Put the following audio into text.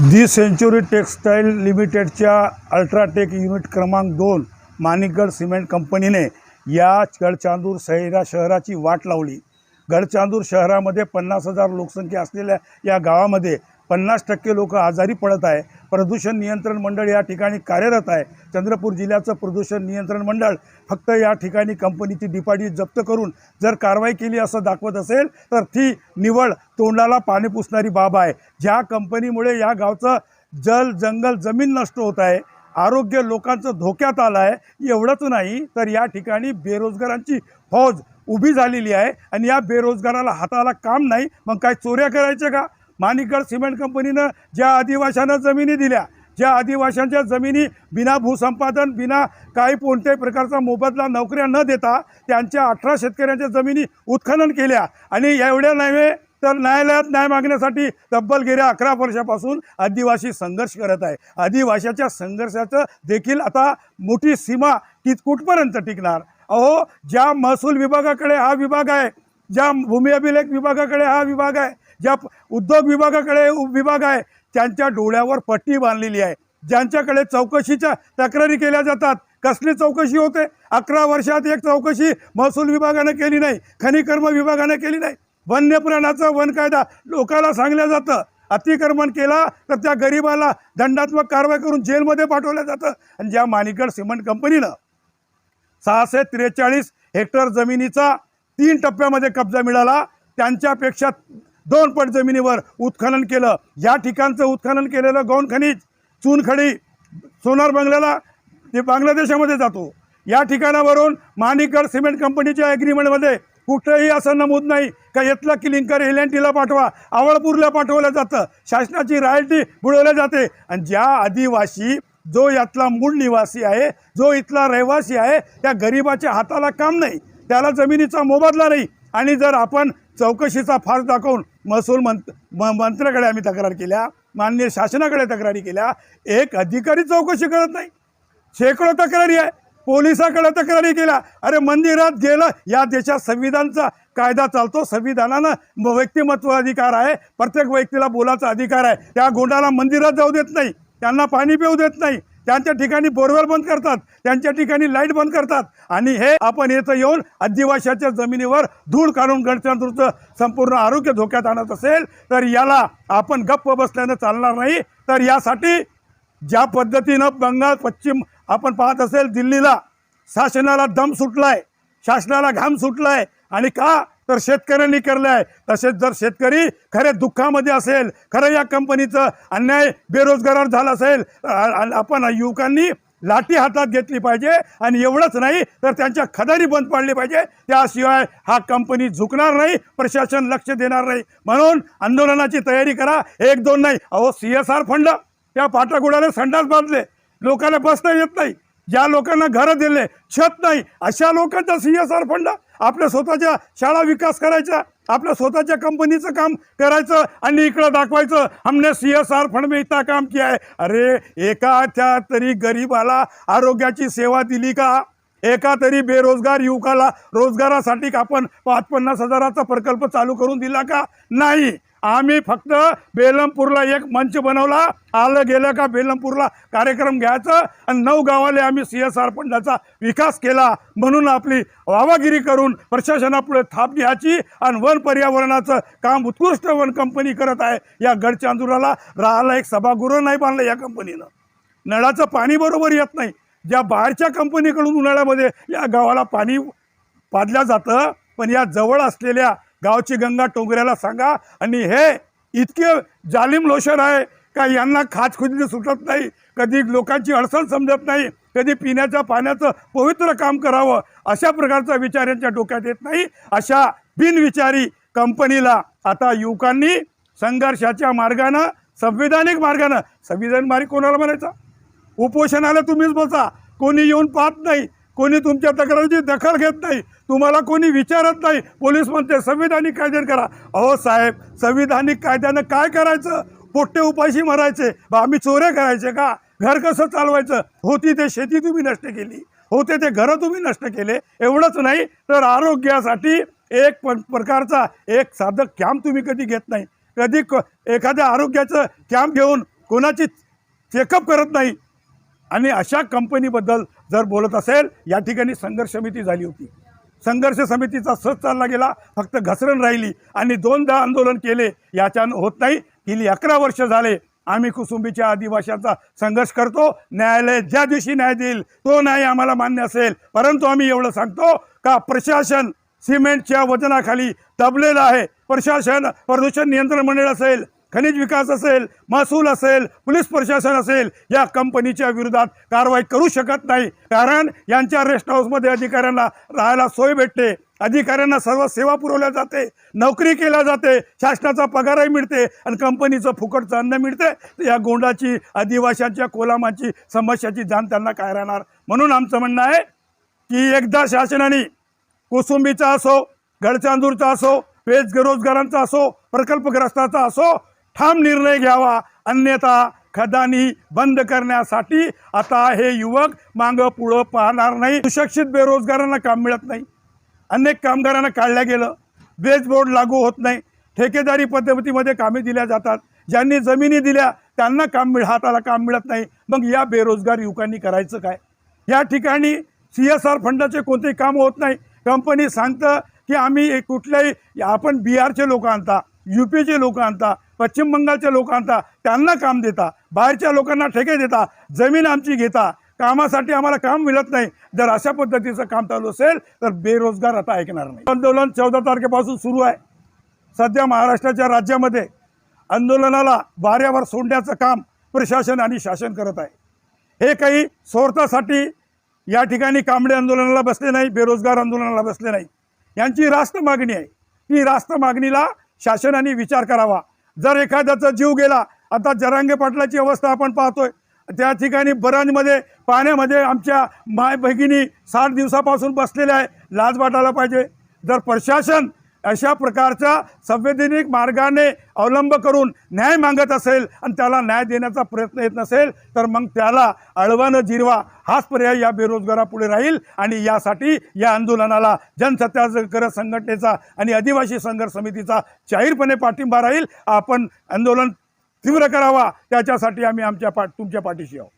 दी century textile लिमिटेडच्या UltraTech unit क्रमांक दोन माणिकगड सिमेंट कंपनीने या गडचांदूर सैरा शहराची वाट लावली. गडचांदूर शहरामध्ये पन्नास हजार लोकसंख्या असलेल्या या गावामध्ये पन्नास टक्के लोक आजारी पडत आहे प्रदूषण नियंत्रण मंडळ या ठिकाणी कार्यरत आहे. चंद्रपूर जिल्ह्याचं प्रदूषण नियंत्रण मंडळ फक्त या ठिकाणी कंपनीची डिपाजिट जप्त करून जर कारवाई केली असं दाखवत असेल तर ती निवड तोंडाला पाणी पुसणारी बाब आहे. ज्या कंपनीमुळे या गावचं जल जंगल जमीन नष्ट होत आहे आरोग्य लोकांचं धोक्यात आलं आहे एवढंच नाही तर या ठिकाणी बेरोजगारांची फौज उभी झालेली आहे आणि या बेरोजगाराला हाताला काम नाही मग काय चोऱ्या करायच्या का? माणिकगड सिमेंट कंपनीनं ज्या आदिवाशांना जमिनी दिल्या ज्या आदिवाशांच्या जमिनी बिना भूसंपादन बिना काही कोणत्याही प्रकारचा मोबदला नोकऱ्या न देता त्यांच्या अठरा शेतकऱ्यांच्या जमिनी उत्खनन केल्या. आणि एवढ्या नव्हे तर न्यायालयात न्याय मागण्यासाठी तब्बल गेल्या अकरा वर्षापासून आदिवासी संघर्ष करत आहे. आदिवाशाच्या संघर्षाचं देखील आता मोठी सीमा ती कुठपर्यंत टिकणार? अहो ज्या महसूल विभागाकडे हा विभाग आहे ज्या भूमी अभिलेख विभागाकडे हा विभाग आहे ज्या उद्योग विभागाकडे विभाग आहे त्यांच्या डोळ्यावर पट्टी बांधलेली आहे. ज्यांच्याकडे चौकशीच्या तक्रारी केल्या जातात कसली चौकशी होते? अकरा वर्षात एक चौकशी महसूल विभागानं केली नाही खनिकर्म विभागानं केली नाही. वन्यप्राण्याचा वन कायदा लोकांना सांगलं जातं. अतिक्रमण केला तर त्या गरिबाला दंडात्मक कारवाई करून जेलमध्ये पाठवलं जातं. आणि ज्या माणिकगड सिमेंट कंपनीनं सहाशे त्रेचाळीस हेक्टर जमिनीचा तीन टप्प्यामध्ये कब्जा मिळाला त्यांच्यापेक्षा दोन पट जमिनीवर उत्खनन केलं. या ठिकाणचं उत्खनन केलेलं गौण खनिज चुनखडी सोनार बंगल्याला ते बांगलादेशामध्ये जातो. या ठिकाणावरून माणिकगड सिमेंट कंपनीच्या ॲग्रीमेंटमध्ये कुठंही असं नमूद नाही का इथलं क्लिंकर एल एन टीला पाठवा आवळपूरला पाठवलं जातं. शासनाची रॉयल्टी बुडवल्या जाते. आणि ज्या आदिवासी जो यातला मूळ निवासी आहे जो इथला रहिवासी आहे त्या गरिबाच्या हाताला काम नाही. त्याला जमिनीचा मोबदला नाही. आणि जर आपण चौकशीचा फार दाखवून महसूल मंत म मंत्र्याकडे आम्ही तक्रार केल्या माननीय शासनाकडे तक्रारी केल्या. एक अधिकारी चौकशी करत नाही. शेकडो तक्रारी आहे. पोलिसाकडे तक्रारी केल्या. अरे मंदिरात गेलं या देशात संविधानचा कायदा चालतो. संविधानानं व्यक्तिमत्व अधिकार आहे. प्रत्येक व्यक्तीला बोलाचा अधिकार आहे. त्या गोंडाला मंदिरात जाऊ देत नाही. त्यांना पाणी पिऊ देत नाही. त्यांच्या ठिकाणी बोरवेल बंद करतात त्यांच्या ठिकाणी लाइट बंद करतात. आणि हे आपण येथं येऊन आदिवाशाच्या जमिनीवर धूळ काढून गणतंत्रचं संपूर्ण आरोग्य धोक्यात आणत असेल तर याला आपण गप्प बसल्यानं चालणार नाही. तर यासाठी ज्या पद्धतीनं बंगाल पश्चिम आपण पाहत असेल दिल्लीला शासनाला दम सुटलाय शासनाला घाम सुटलाय. आणि का? तर शेतकऱ्यांनी करलं आहे तसेच जर शेतकरी खरे दुःखामध्ये असेल खरं या कंपनीचं अन्याय बेरोजगारावर झाला असेल आपण युवकांनी लाठी हातात घेतली पाहिजे आणि एवढंच नाही तर त्यांच्या खदारी बंद पाडली पाहिजे. त्याशिवाय हा कंपनी झुकणार नाही प्रशासन लक्ष देणार नाही. म्हणून आंदोलनाची तयारी करा. एक दोन नाही अहो सी एस आर फंड. त्या पाटागुडाने संडास बांधले. लोकांना बसता येत नाही. ज्या लोकांना घरं दिले छत नाही अशा लोकांचा सी एस आर फंड. आपल्या स्वतःच्या शाळा विकास करायचा आपल्या स्वतःच्या कंपनीचं काम करायचं आणि इकडं दाखवायचं हमने सी एस आर फंड में इतना काम किया है अरे एका त्या तरी गरीबाला आरोग्याची सेवा दिली का? एका तरी बेरोजगार युवकाला रोजगारासाठी आपण पाच पन्नास हजाराचा प्रकल्प चालू करून दिला का? नाही. आम्ही फक्त बेलमपूरला एक मंच बनवला. आलं गेलं का बेलमपूरला कार्यक्रम घ्यायचं आणि नऊ गावाले आम्ही सी एस आर फंडाचा विकास केला म्हणून आपली वावागिरी करून प्रशासनापुढे थाप घ्यायची आणि वन पर्यावरणाचं काम उत्कृष्ट वन कंपनी करत आहे या गडचांदुराला. राहायला एक सभागृह नाही बांधलं या कंपनीनं. नळाचं पाणी बरोबर येत नाही. ज्या बाहेरच्या कंपनीकडून उन्हाळ्यामध्ये या गावाला पाणी पाजल्या जातं पण या जवळ असलेल्या गावची गंगा टोंगऱ्याला सांगा. आणि हे इतके जालिम लोशन आहे का यांना खाज सुटत नाही? कधी लोकांची अडचण समजत नाही. कधी पिण्याच्या पाण्याचं पवित्र काम करावं. अशा प्रकारचा विचार यांच्या डोक्यात येत नाही. अशा बिनविचारी कंपनीला आता युवकांनी संघर्षाच्या मार्गानं संविधानिक मार्गानं संविधान मार्ग कोणाला म्हणायचा? उपोषणाला तुम्हीच बसा. कोणी येऊन पाहत नाही कोणी तुमच्या तक्रारीची दखल घेत नाही तुम्हाला कोणी विचारत नाही. पोलीस म्हणते संविधानिक कायद्याने करा. अहो साहेब संविधानिक कायद्यानं काय करायचं? पोट्टे उपाशी मरायचे. बा आम्ही चोऱ्या करायचे का? घर कसं चालवायचं? होती ते शेती तुम्ही नष्ट केली. होते ते घरं तुम्ही नष्ट केले. एवढंच नाही तर आरोग्यासाठी एक प प्रकारचा एक साधं कॅम्प तुम्ही कधी घेत नाही. कधी क एखाद्या आरोग्याचं कॅम्प घेऊन कोणाची चेकअप करत नाही आणि अशा कंपनीबद्दल जर बोलत असेल या ठिकाणी संघर्ष समिती झाली होती. संघर्ष समितीचा सच चालला गेला फक्त घसरण राहिली आणि दोनदा आंदोलन केले याच्यानं होत नाही. गेली अकरा वर्ष झाले आम्ही कुसुंबीच्या आदिवाशांचा संघर्ष करतो. न्यायालय ज्या दिवशी न्याय देईल तो न्याय आम्हाला मान्य असेल. परंतु आम्ही एवढं सांगतो का प्रशासन सिमेंटच्या वजनाखाली दबलेलं आहे. प्रशासन प्रदूषण नियंत्रण मंडळ असेल खनिज विकास असेल महसूल असेल पोलीस प्रशासन असेल या कंपनीच्या विरोधात कारवाई करू शकत नाही. कारण यांच्या रेस्ट हाऊसमध्ये अधिकाऱ्यांना राहायला सोय भेटते. अधिकाऱ्यांना सर्व सेवा पुरवल्या जाते नोकरी केल्या जाते शासनाचा पगारही मिळते आणि कंपनीचं फुकटचं अन्न मिळते. तर या गोंडाची आदिवाशांच्या कोलामाची समस्याची जाण त्यांना काय राहणार? म्हणून आमचं म्हणणं आहे की एकदा शासनाने कोसुंबीचा असो गडचांदूरचा असो बेरोजगारांचा असो प्रकल्पग्रस्ताचा असो ठाम निर्णय घ्यावा. अन्यथा खदानी बंद करण्यासाठी आता हे युवक मागं पुढं पाहणार नाही. सुशिक्षित बेरोजगारांना काम मिळत नाही. अनेक कामगारांना काढलं गेलं. वेज बोर्ड लागू होत नाही. ठेकेदारी पद्धतीमध्ये कामे दिल्या जातात. ज्यांनी जमिनी दिल्या त्यांना काम मिळ हाताला काम मिळत नाही. मग या बेरोजगार युवकांनी करायचं काय? या ठिकाणी सी एस आर फंडाचे कोणतेही काम होत नाही? कंपनी सांगतं की आम्ही कुठल्याही आपण बिहारचे लोक आणता यू पीचे लोक आणता पश्चिम बंगालचे लोक त्यांना काम देता बाहेरच्या लोकांना ठेके देता जमीन आमची घेता. कामासाठी आम्हाला काम मिळत नाही. जर अशा पद्धतीचं काम चालू असेल तर बेरोजगार आता ऐकणार नाही. आंदोलन चौदा तारखेपासून सुरू आहे. सध्या महाराष्ट्राच्या राज्यामध्ये आंदोलनाला वाऱ्यावर सोडण्याचं काम प्रशासन आणि शासन करत आहे. हे काही स्वार्थासाठी या ठिकाणी कांबडे आंदोलनाला बसले नाही बेरोजगार आंदोलनाला बसले नाही. यांची रास्त मागणी आहे. ती रास्त मागणीला शासनाने विचार करावा. जर एखाद्याचा जीव गेला आता जरांगे पाटलाची अवस्था आपण पाहतोय. त्या ठिकाणी बरांजमध्ये पाण्यामध्ये आमच्या माय भगिनी साठ दिवसापासून बसलेल्या आहे. लाज वाटायला पाहिजे. जर प्रशासन अशा प्रकारच्या संवैधानिक मार्गाने अवलंब करून न्याय मागत असेल आणि त्याला न्याय देण्याचा प्रयत्न येत नसेल तर मग त्याला अळवानं जिरवा. हाच पर्याय या बेरोजगारापुढे राहील आणि यासाठी या आंदोलनाला जनसत्याग्रह संघटनेचा आणि आदिवासी संघर्ष समितीचा जाहीरपणे पाठिंबा राहील. आपण आंदोलन तीव्र करावा. त्याच्यासाठी आम्ही आमच्या पाठ तुमच्या पाठीशी आहोत.